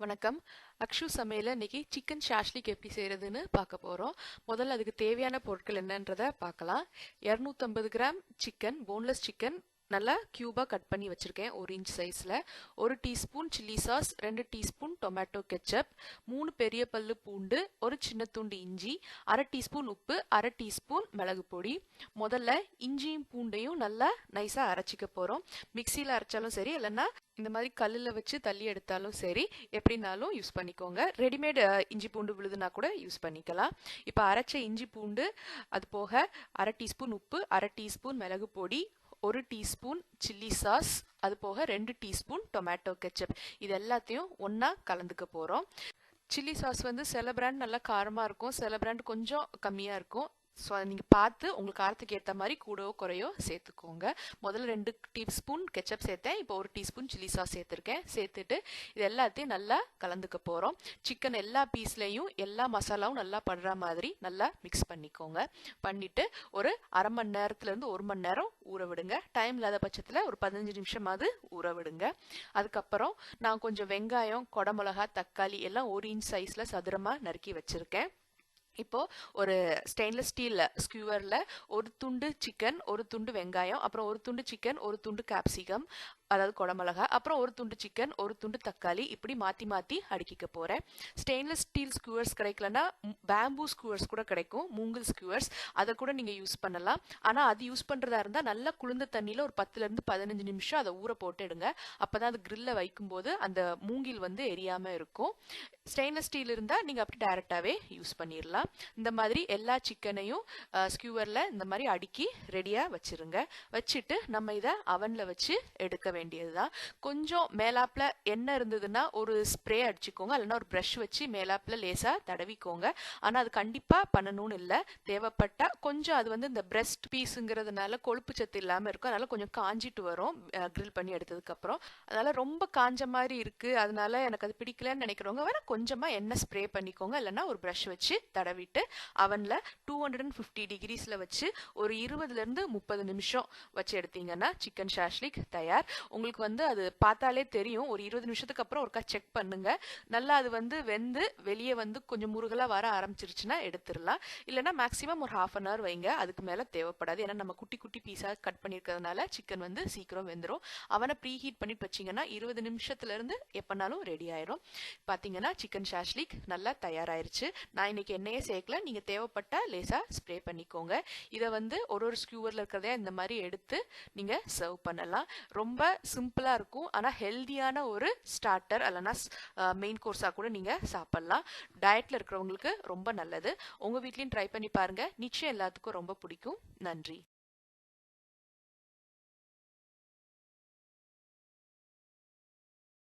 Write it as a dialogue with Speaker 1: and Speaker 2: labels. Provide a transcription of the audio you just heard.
Speaker 1: வணக்கம். அக்ஷு சமையல இன்னைக்கு சிக்கன் ஷாஷ்லிக் எப்படி செய்யறதுன்னு பார்க்க போகிறோம் முதல்ல அதுக்கு தேவையான பொருட்கள் என்னன்றத பார்க்கலாம். 250 கிராம் சிக்கன் போன்லெஸ் சிக்கன் நல்லா கியூபாக கட் பண்ணி வச்சுருக்கேன். ஒரு இன்ச் சைஸில் ஒரு டீஸ்பூன் சில்லி சாஸ் ரெண்டு டீஸ்பூன் டொமேட்டோ கெச்சப் மூணு பெரிய பல்லு பூண்டு ஒரு சின்ன துண்டு இஞ்சி அரை டீஸ்பூன் உப்பு அரை டீஸ்பூன் மிளகு பொடி. முதல்ல இஞ்சியும் பூண்டையும் நல்லா நைஸாக அரைச்சிக்க போகிறோம் மிக்சியில் அரைச்சாலும் சரி இல்லைன்னா இந்த மாதிரி கல்லில் வச்சு தள்ளி எடுத்தாலும் சரி எப்படினாலும் யூஸ் பண்ணிக்கோங்க. ரெடிமேட் இஞ்சி பூண்டு விழுதுனா கூட யூஸ் பண்ணிக்கலாம். இப்போ அரைச்ச இஞ்சி பூண்டு அது போக அரை டீஸ்பூன் உப்பு அரை டீஸ்பூன் மிளகு பொடி ஒரு டீஸ்பூன் சில்லி சாஸ் அது போக ரெண்டு டீஸ்பூன் டொமேட்டோ கெச்சப். இது எல்லாத்தையும் ஒன்றா கலந்துக்க போகிறோம் சில்லி சாஸ் வந்து சில பிராண்ட் நல்லா காரமாக இருக்கும் சில பிராண்ட் கொஞ்சம் கம்மியாக இருக்கும். ஸோ அதை நீங்கள் பார்த்து உங்களுக்கு காரத்துக்கு ஏற்ற மாதிரி கூடவோ குறையோ சேர்த்துக்கோங்க. முதல்ல ரெண்டு டீஸ்பூன் கெச்சப் சேர்த்தேன். இப்போ ஒரு டீஸ்பூன் சில்லி சாஸ் சேர்த்துருக்கேன். சேர்த்துட்டு இது எல்லாத்தையும் நல்லா கலந்துக்க போகிறோம் சிக்கன் எல்லா பீஸ்லேயும் எல்லா மசாலாவும் நல்லா படுற மாதிரி நல்லா மிக்ஸ் பண்ணிக்கோங்க. பண்ணிவிட்டு ஒரு அரை மணி நேரத்துலேருந்து ஒரு மணி நேரம் ஊற விடுங்க. டைம் இல்லாத பட்சத்தில் ஒரு பதினஞ்சு நிமிஷமாவது ஊற விடுங்க. அதுக்கப்புறம் நான் கொஞ்சம் வெங்காயம் கொடமிளகா தக்காளி எல்லாம் ஒரு இன்ச் சைஸில் சதுரமாக நறுக்கி வச்சுருக்கேன். இப்போது ஒரு ஸ்டெயின்லெஸ் ஸ்டீலில் ஸ்கியூவரில் ஒரு துண்டு சிக்கன் ஒரு துண்டு வெங்காயம் அப்புறம் ஒரு துண்டு சிக்கன் ஒரு துண்டு கேப்சிகம் அதாவது குடமிளகா அப்புறம் ஒரு துண்டு சிக்கன் ஒரு துண்டு தக்காளி இப்படி மாற்றி மாற்றி அடுக்கிக்க போகிறேன் ஸ்டெயின்லெஸ் ஸ்டீல் ஸ்கியூவர்ஸ் கிடைக்கலன்னா பேம்பூ ஸ்கியூவர்ஸ் கூட கிடைக்கும் மூங்கில் ஸ்கியூவர்ஸ் அதை கூட நீங்கள் யூஸ் பண்ணலாம். ஆனால் அது யூஸ் பண்ணுறதா இருந்தால் நல்லா குளிர்ந்த தண்ணியில் ஒரு பத்துலேருந்து பதினஞ்சு நிமிஷம் அதை ஊற போட்டு எடுங்க அப்போ தான் அது கிரில்ல வைக்கும்போது அந்த மூங்கில் வந்து எரியாமல் இருக்கும். ஸ்டெயின்லெஸ் ஸ்டீல் இருந்தால் நீங்கள் அப்படி டைரெக்டாகவே யூஸ் பண்ணிடலாம் இந்த மாதிரி எல்லா சிக்கனையும் ஸ்கியூவரில் இந்த மாதிரி அடுக்கி ரெடியாக வச்சுருங்க. வச்சுட்டு நம்ம இதை அவனில் வச்சு எடுக்க வேண்டியது தான் கொஞ்சம் மேலாப்பில் எண்ணெய் இருந்ததுன்னா ஒரு ஸ்ப்ரே அடிச்சுக்கோங்க. இல்லைன்னா ஒரு ப்ரஷ் வச்சு மேலாப்பில் லேசாக தடவிக்கோங்க. ஆனால் அது கண்டிப்பாக பண்ணணும்னு இல்லை. தேவைப்பட்டால் கொஞ்சம் அது வந்து இந்த பிரெஸ்ட் பீஸுங்கிறதுனால கொழுப்பு சத்து இல்லாமல் இருக்கும். அதனால் கொஞ்சம் காஞ்சிட்டு வரும். க்ரில் பண்ணி எடுத்ததுக்கப்புறம். அதனால் ரொம்ப காஞ்ச மாதிரி இருக்குது அதனால எனக்கு அது பிடிக்கலன்னு நினைக்கிறவங்க வேற கொஞ்சமாக எண்ணெய் ஸ்ப்ரே பண்ணிக்கோங்க. இல்லைன்னா ஒரு ப்ரஷ் வச்சு தடவிட்டு அவனில் டூ ஹண்ட்ரட் அண்ட் ஃபிஃப்டி டிகிரிஸில் வச்சு ஒரு இருபதுலேருந்து முப்பது நிமிஷம் வச்சு எடுத்தீங்கன்னா சிக்கன் ஷாஷ்லிக் தயார். உங்களுக்கு வந்து அது பார்த்தாலே தெரியும். ஒரு இருபது நிமிஷத்துக்கு அப்புறம் ஒருக்கா செக் பண்ணுங்க. நல்லா அது வந்து வெந்து வெளியே வந்து கொஞ்சம் முருகலாக வர ஆரம்பிச்சிருச்சுன்னா எடுத்துடலாம். இல்லைன்னா மேக்ஸிமம் ஒரு ஹாஃப் அன் ஹவர் வைங்க. அதுக்கு மேலே தேவைப்படாது. ஏன்னா நம்ம குட்டி குட்டி பீஸாக கட் பண்ணியிருக்கிறதுனால சிக்கன் வந்து சீக்கிரம் வெந்துடும் அவனை ப்ரீ ஹீட் பண்ணிட்டு வச்சிங்கன்னா இருபது நிமிஷத்துலேருந்து எப்போனாலும் ரெடி ஆயிரும். பார்த்தீங்கன்னா சிக்கன் ஷாஷ்லிக் நல்லா தயாராயிருச்சு. நான் இன்னைக்கு எண்ணெயே சேர்க்கல. நீங்கள் தேவைப்பட்டால் லேசாக ஸ்ப்ரே பண்ணிக்கோங்க. இதை வந்து ஒரு ஒரு ஸ்கியூவரில் இருக்கிறதே இந்த மாதிரி எடுத்து நீங்கள் சர்வ் பண்ணலாம். ரொம்ப சிம்பிளாக இருக்கும். ஆனால் ஹெல்தியான ஒரு ஸ்டார்டர் அல்லனா மெயின் கோர்ஸாக கூட நீங்கள் சாப்பிட்லாம். டயட்டில் இருக்கிறவங்களுக்கு ரொம்ப நல்லது. உங்கள் வீட்லேயும் ட்ரை பண்ணி பாருங்கள் நிச்சயம் எல்லாத்துக்கும் ரொம்ப பிடிக்கும். நன்றி.